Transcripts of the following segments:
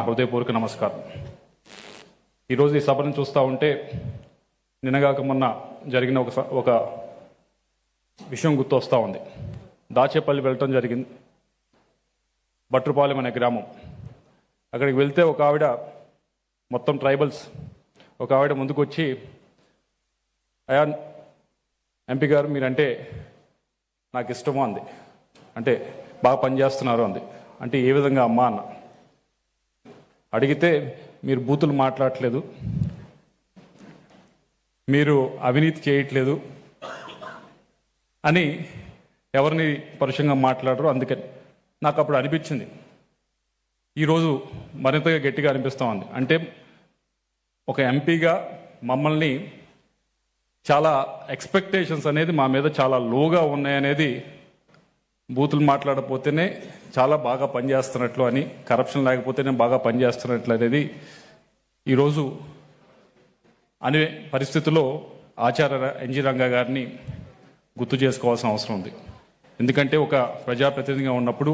హృదయపూర్వక నమస్కారం. ఈరోజు ఈ సభను చూస్తూ ఉంటే నిన్నగాక మొన్న జరిగిన ఒక స- ఒక విషయం గుర్తొస్తూ ఉంది. దాచేపల్లి వెళ్ళటం జరిగింది. బట్రుపాలెం అనే గ్రామం. అక్కడికి వెళ్తే ఒక ఆవిడ మొత్తం ట్రైబల్స్ ఒక ఆవిడ ముందుకు వచ్చి అయా ఎంపీ గారు మీరంటే నాకు ఇష్టమో అంది. అంటే బాగా పనిచేస్తున్నారు అంది. అంటే ఏ విధంగా అమ్మా అన్న. అడిగితే మీరు బూతులు మాట్లాడట్లేదు. మీరు అవినీతి చేయట్లేదు అని ఎవరిని పరుషంగా మాట్లాడరు. అందుకని నాకు అప్పుడు అనిపించింది. ఈరోజు మరింతగా గట్టిగా అనిపిస్తూ ఉంది. అంటే ఒక ఎంపీగా మమ్మల్ని చాలా ఎక్స్పెక్టేషన్స్ అనేది మా మీద చాలా లోగా ఉన్నాయనేది బూతులు మాట్లాడకపోతేనే చాలా బాగా పనిచేస్తున్నట్లు అని కరప్షన్ లేకపోతేనే బాగా పనిచేస్తున్నట్లు అనేది ఈరోజు అనే పరిస్థితుల్లో ఆచార్య ఎన్జి రంగా గారిని గుర్తు చేసుకోవాల్సిన అవసరం ఉంది. ఎందుకంటే ఒక ప్రజాప్రతినిధిగా ఉన్నప్పుడు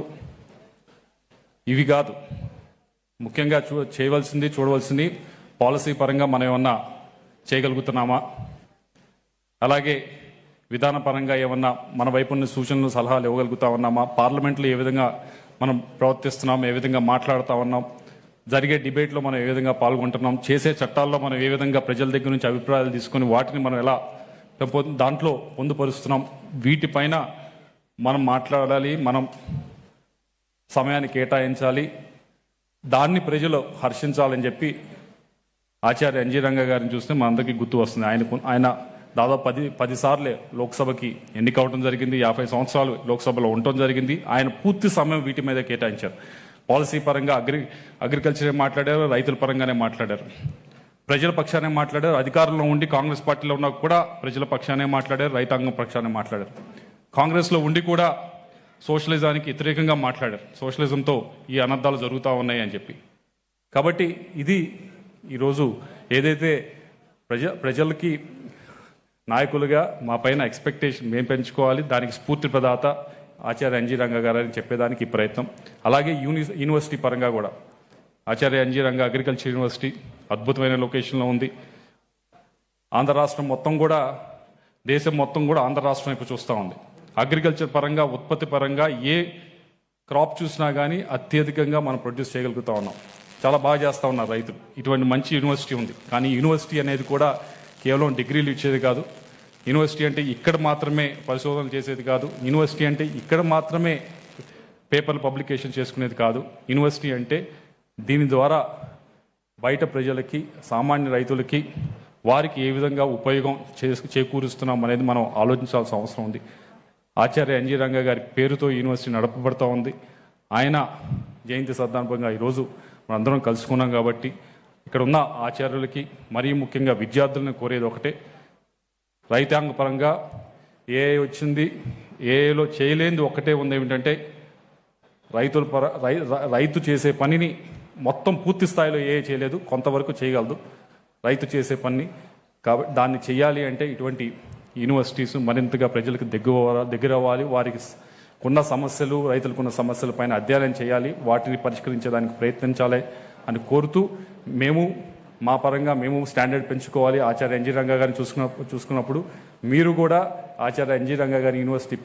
ఇవి కాదు. ముఖ్యంగా చూ చేయవలసింది చూడవలసింది పాలసీ పరంగా మనం ఏమన్నా చేయగలుగుతున్నామా? అలాగే విధానపరంగా ఏమన్నా మన వైపు ఉన్న సూచనలు సలహాలు ఇవ్వగలుగుతా ఉన్నామా? పార్లమెంట్లో ఏ విధంగా మనం ప్రవర్తిస్తున్నాం? ఏ విధంగా మాట్లాడుతూ ఉన్నాం? జరిగే డిబేట్లో మనం ఏ విధంగా పాల్గొంటున్నాం? చేసే చట్టాల్లో మనం ఏ విధంగా ప్రజల దగ్గర నుంచి అభిప్రాయాలు తీసుకొని వాటిని మనం ఎలా పెంపొ దాంట్లో పొందుపరుస్తున్నాం? వీటిపైన మనం మాట్లాడాలి మనం సమయాన్ని కేటాయించాలి దాన్ని ప్రజలు హర్షించాలని చెప్పి ఆచార్య ఎన్జీ రంగ గారిని చూస్తే మనందరికీ గుర్తు వస్తుంది. ఆయన ఆయన దాదాపు పది పదిసార్లే లోక్సభకి ఎన్నిక అవడం జరిగింది. యాభై సంవత్సరాలు లోక్సభలో ఉండటం జరిగింది. ఆయన పూర్తి సమయం వీటి మీద కేటాయించారు. పాలసీ పరంగా అగ్రి అగ్రికల్చరే మాట్లాడారు రైతుల పరంగానే మాట్లాడారు. ప్రజల పక్షానే మాట్లాడారు. అధికారంలో ఉండి కాంగ్రెస్ పార్టీలో ఉన్నా కూడా ప్రజల పక్షానే మాట్లాడారు రైతాంగం పక్షానే మాట్లాడారు. కాంగ్రెస్లో ఉండి కూడా సోషలిజానికి వ్యతిరేకంగా మాట్లాడారు. సోషలిజంతో ఈ అనర్థాలు జరుగుతూ ఉన్నాయి అని చెప్పి. కాబట్టి ఇది ఈరోజు ఏదైతే ప్రజ ప్రజలకి నాయకులుగా మా పైన ఎక్స్పెక్టేషన్ మేము పెంచుకోవాలి. దానికి స్ఫూర్తి ప్రదాత ఆచార్య ఎన్జీ రంగ గారని చెప్పేదానికి ఈ ప్రయత్నం. అలాగే యూని యూనివర్సిటీ పరంగా కూడా. Acharya NG Ranga agriculture university అద్భుతమైన లొకేషన్లో ఉంది. ఆంధ్ర రాష్ట్రం మొత్తం కూడా దేశం మొత్తం కూడా ఆంధ్ర రాష్ట్రం వైపు చూస్తూ ఉంది. అగ్రికల్చర్ పరంగా ఉత్పత్తి పరంగా ఏ క్రాప్ చూసినా కానీ అత్యధికంగా మనం ప్రొడ్యూస్ చేయగలుగుతా ఉన్నాం. చాలా బాగా చేస్తూ ఉన్నారు రైతులు. ఇటువంటి మంచి యూనివర్సిటీ ఉంది. కానీ యూనివర్సిటీ అనేది కూడా కేవలం డిగ్రీలు ఇచ్చేది కాదు. యూనివర్సిటీ అంటే ఇక్కడ మాత్రమే పరిశోధనలు చేసేది కాదు. యూనివర్సిటీ అంటే ఇక్కడ మాత్రమే పేపర్లు పబ్లికేషన్ చేసుకునేది కాదు. యూనివర్సిటీ అంటే దీని ద్వారా బయట ప్రజలకి సామాన్య రైతులకి వారికి ఏ విధంగా ఉపయోగం చేసు చేకూరుస్తున్నాం అనేది మనం ఆలోచించాల్సిన అవసరం ఉంది. ఆచార్య ఎన్జీ రంగ గారి పేరుతో యూనివర్సిటీ నడపబడుతూ ఉంది. ఆయన జయంతి సందర్భంగా ఈరోజు మనందరం కలుసుకున్నాం కాబట్టి ఇక్కడ ఉన్న ఆచార్యులకి మరీ ముఖ్యంగా విద్యార్థులను కోరేది ఒకటే. రైతాంగ పరంగా ఏ వచ్చింది ఏలో చేయలేనిది ఒకటే ఉంది ఏమిటంటే రైతుల పర రై- రైతు చేసే పనిని మొత్తం పూర్తి స్థాయిలో ఏ చేయలేదు కొంతవరకు చేయగలదు రైతు చేసే పని కాబట్టి దాన్ని చేయాలి అంటే ఇటువంటి యూనివర్సిటీస్ మరింతగా ప్రజలకు దగ్గర దగ్గర అవ్వాలి వారికి ఉన్న సమస్యలు రైతులకున్న సమస్యల పైన అధ్యయనం చేయాలి. వాటిని పరిష్కరించడానికి ప్రయత్నించాలి. అని కోరుతూ మేము మా పరంగా మేము స్టాండర్డ్ పెంచుకోవాలి. ఆచార్య ఎన్జి రంగా గారిని చూసుకున్న చూసుకున్నప్పుడు మీరు కూడా ఆచార్య ఎన్జి రంగా గారి యూనివర్సిటీ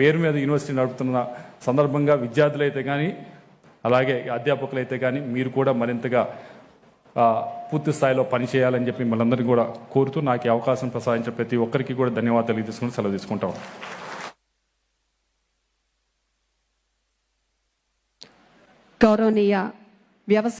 పేరు మీద యూనివర్సిటీ నడుపుతున్న సందర్భంగా విద్యార్థులైతే కానీ అలాగే అధ్యాపకులైతే కానీ మీరు కూడా మరింతగా పూర్తి స్థాయిలో పనిచేయాలని చెప్పి మనందరినీ కూడా కోరుతూ నాకు అవకాశం ప్రసాదించిన ప్రతి ఒక్కరికి కూడా ధన్యవాదాలు తెలియజేసుకుని సెలవు తీసుకుంటాం. గౌరవనీయ Wir haben